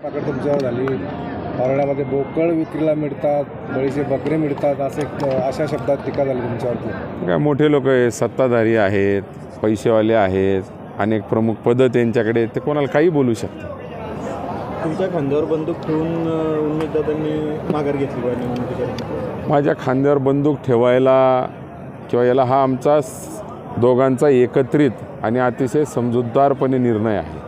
प्रकार तुमच्यावर झाली. हरण्यामध्ये बोकळ विक्रीला मिळतात बळीचे बकरे मिळतात असे अशा शब्दात टीका झाली तुमच्यावरती. काय मोठे लोक आहेत सत्ताधारी आहेत पैसेवाले आहेत अनेक प्रमुख पदं त्यांच्याकडे ते कोणाला काही बोलू शकतात. तुमच्या खांद्यावर बंदूक ठेवून उमेदवारांनी माघार घेतली पाहिजे माझ्या खांद्यावर बंदूक ठेवायला किंवा याला हा आमचा दोघांचा एकत्रित आणि अतिशय समजूतदारपणे निर्णय आहे.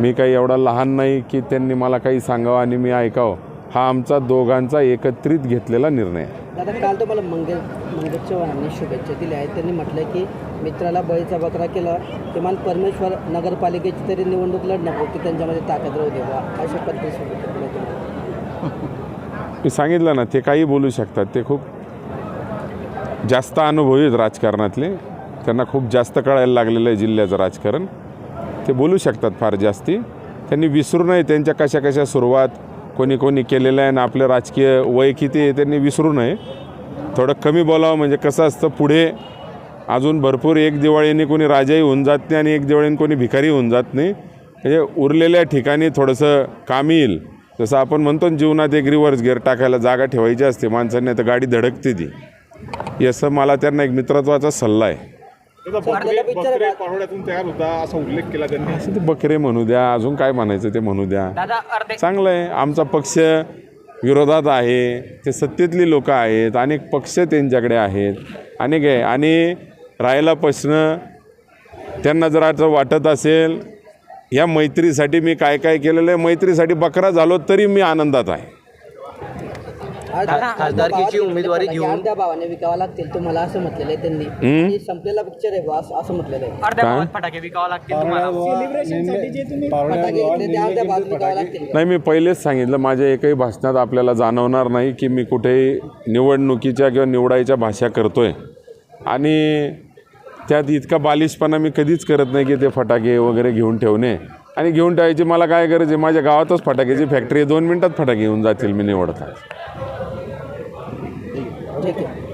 मी काही एवढा लहान नाही की त्यांनी मला काही सांगावं आणि मी ऐकावं. हा आमचा दोघांचा एकत्रित घेतलेला निर्णय. आहे दादा काल तुम्हाला मंगेश मंगेश चव्हाणांनी शुभेच्छा दिल्या आहेत. त्यांनी म्हटलं की मित्राला बळीचा बकरा केला. किमान परमेश्वर नगरपालिकेची तरी निवडणूक लढण्यापुरती त्यांच्यामध्ये ताकद राहू देवा अशा पद्धती शुभेच्छा दिल्या तुम्हाला. मी सांगितलं ना ते काही बोलू शकतात. ते खूप जास्त अनुभवी आहेत राजकारणातले. त्यांना खूप जास्त कळायला लागलेलं आहे जिल्ह्याचं राजकारण. ते बोलू शकतात फार जास्ती. त्यांनी विसरू नये त्यांच्या कशा कशा सुरुवात कोणी कोणी केलेलं आहे आणि आपलं राजकीय वय किती आहे त्यांनी विसरू नये. थोडं कमी बोलावं म्हणजे कसं असतं पुढे अजून भरपूर एक दिवाळीने कोणी राजाही होऊन जात नाही आणि एक दिवाळीने कोणी भिकारी होऊन जात नाही. म्हणजे उरलेल्या ठिकाणी थोडंसं कामी येईल. जसं आपण म्हणतो ना जीवनात एक रिव्हर्स गिअर टाकायला जागा ठेवायची असते माणसांनी तर गाडी धडकते ती. असं मला त्यांना एक मित्रत्वाचा सल्ला आहे. बकरे बकरे पारोड्यातून तयार होता असा उल्लेख केला त्यांनी. असं ते बकरे म्हणू द्या अजून काय म्हणायचं ते म्हणू द्या. चांगलं आहे आमचा पक्ष विरोधात आहे ते सत्तेतली लोक आहेत अनेक पक्ष त्यांच्याकडे आहेत अनेक आहे. आणि राहायला प्रश्न त्यांना जर असं वाटत असेल या मैत्रीसाठी मी काय काय केलेलं आहे मैत्रीसाठी बकरा झालो तरी मी आनंदात आहे. खासदारकीची उमेदवारी घेऊन त्या भावाने विकावं लागतील तुम्हाला असं म्हटलेलं आहे त्यांनी आणि संपलेला पिक्चर आहे बा असं असं म्हटलेलं आहे काय? फटाके घेतले ते अर्ध्या भावात विकावं लागतील. नाही मी पहिलेच सांगितलं माझ्या एकही भाषणात आपल्याला जाणवणार नाही की मी कुठेही निवडणुकीच्या किंवा निवडायच्या भाषा करतोय. आणि त्यात इतका बालिशपणा मी कधीच करत नाही की ते फटाके वगैरे घेऊन ठेवणे. आणि घेऊन ठेवायची मला काय गरज आहे? माझ्या गावातच फटाक्याची फॅक्टरी आहे दोन मिनटात फटाके येऊन जातील मी निवडता. ठीक आहे.